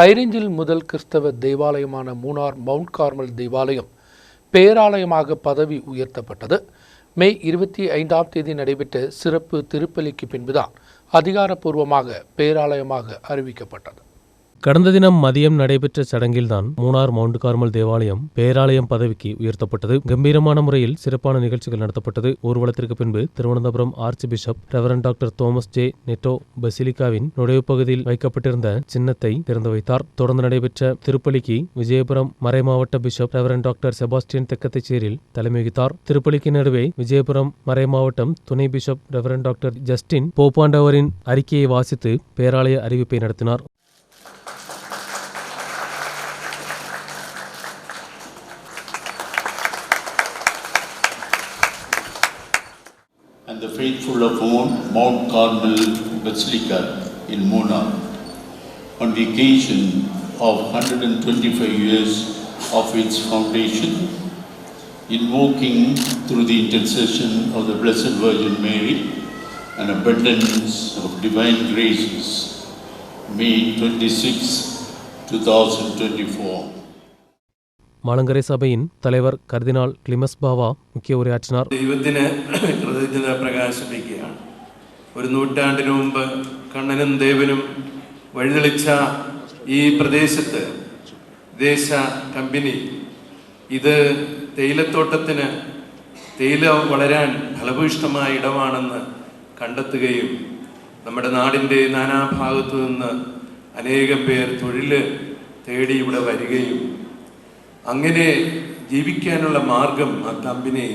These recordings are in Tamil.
ஹைரேஞ்சில் முதல் கிறிஸ்தவ தேவாலயமான மூணார் மவுண்ட் கார்மல் தேவாலயம் பேராலயமாக பதவி உயர்த்தப்பட்டது. மே இருபத்தி ஐந்தாம் தேதி நடைபெற்ற சிறப்பு திருப்பலிக்கு பின்புதான் அதிகாரப்பூர்வமாக பேராலயமாக அறிவிக்கப்பட்டது. கடந்த தினம் மதியம் நடைபெற்ற சடங்கில்தான் மூணார் மவுண்ட் கார்மல் தேவாலயம் பேராலயம் பதவிக்கு உயர்த்தப்பட்டது. கம்பீரமான முறையில் சிறப்பான நிகழ்ச்சிகள் நடத்தப்பட்டது. ஊர்வலத்திற்கு பின்பு Thiruvananthapuram archbishop Reverend doctor Thomas J Netto பசிலிகாவின் நுழைவு பகுதியில் வைக்கப்பட்டிருந்த சின்னத்தை திறந்து வைத்தார். தொடர்ந்து நடைபெற்ற திருப்பலிக்கு விஜயபுரம் மறைமாவட்ட பிஷப் ரெவரன் டாக்டர் செபாஸ்டியன் தெக்கத்தைச்சேரில் தலைமை வகித்தார் திருப்பலிக்கு நடுவே விஜயபுரம் மறைமாவட்டம் துணை பிஷப் ரெவரன் டாக்டர் ஜஸ்டின் போப்பாண்டவரின் அறிக்கையை வாசித்து பேராலய அறிவிப்பை நடத்தினார். And the faithful of Mount Carmel Basilica in Mona on the occasion of 125 years of its foundation, invoking through the intercession of the Blessed Virgin Mary an abundance of divine graces. May 26, 2024. മാളങ്കரை സഭയിൻ തലവർ കർദിനാൾ ക്ലിമസ് ബാവ മുഖ്യ ഉരയാറ്റിനാർ. ദൈവത്തിന് കൃതജ്ഞത പ്രകാശിപ്പിക്കുകയാണ്. ഒരു നൂറ്റാണ്ടിനു മുമ്പ് കണ്ണനും ദേവനും വഴിതെളിച്ച ഈ പ്രദേശത്ത് ദേശ കമ്പനി ഇത് തേയിലത്തോട്ടത്തിന് തേയില വളരാൻ ഫലഭൂയിഷ്ടമായ ഇടമാണെന്ന് കണ്ടെത്തുകയും നമ്മുടെ നാടിന്റെ നാനാഭാഗത്തു നിന്ന് അനേകം പേർ തൊഴിൽ തേടി ഇവിടെ വരികയും അങ്ങനെ ജീവിക്കാനുള്ള മാർഗം ആ തമ്പിനെ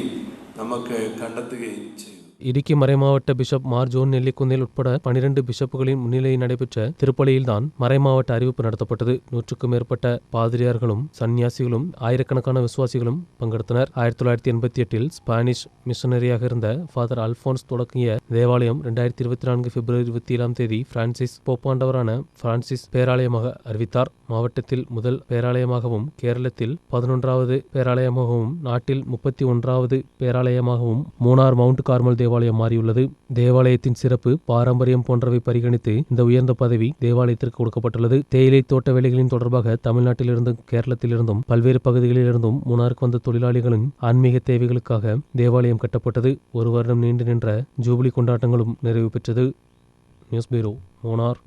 നമുക്ക് കണ്ടെത്തുകയും ചെയ്തു. இடுக்கி மறைமாவட்ட பிஷப் மார் ஜோன் நெல்லிக்குந்தில் உட்பட பனிரெண்டு பிஷப்புகளின் முன்னிலையில் நடைபெற்ற திருப்பலியில்தான் மறைமாவட்ட அறிவிப்பு நடத்தப்பட்டது. நூற்றுக்கும் மேற்பட்ட பாதிரியார்களும் சன்னியாசிகளும் ஆயிரக்கணக்கான விசுவாசிகளும் பங்கெடுத்தனர். ஆயிரத்தி தொள்ளாயிரத்தி எண்பத்தி எட்டில் ஸ்பானிஷ் மிஷனரியாக இருந்த ஃபாதர் அல்போன்ஸ் தொடங்கிய தேவாலயம் இரண்டாயிரத்தி இருபத்தி நான்கு பிப்ரவரி இருபத்தி ஏழாம் தேதி பிரான்சிஸ் போப்பாண்டவரான பிரான்சிஸ் பேராலயமாக அறிவித்தார். மாவட்டத்தில் முதல் பேராலயமாகவும் கேரளத்தில் பதினொன்றாவது பேராலயமாகவும் நாட்டில் முப்பத்தி ஒன்றாவது பேராலயமாகவும் மூணார் மவுண்ட் கார்மல் தேவாலயம் மாறியுள்ளது. தேவாலயத்தின் சிறப்பு பாரம்பரியம் போன்றவை பரிகணித்து இந்த உயர்ந்த பதவி தேவாலயத்திற்கு கொடுக்கப்பட்டுள்ளது. தேயிலை தோட்ட வேலைகளின் தொடர்பாக தமிழ்நாட்டிலிருந்தும் கேரளத்திலிருந்தும் பல்வேறு பகுதிகளிலிருந்தும் மூணாருக்கு வந்த தொழிலாளிகளின் ஆன்மீக தேவைகளுக்காக தேவாலயம் கட்டப்பட்டது. ஒரு வருடம் நீண்டு நின்ற ஜூபிலி கொண்டாட்டங்களும் நிறைவு பெற்றது. News bureau Munnar.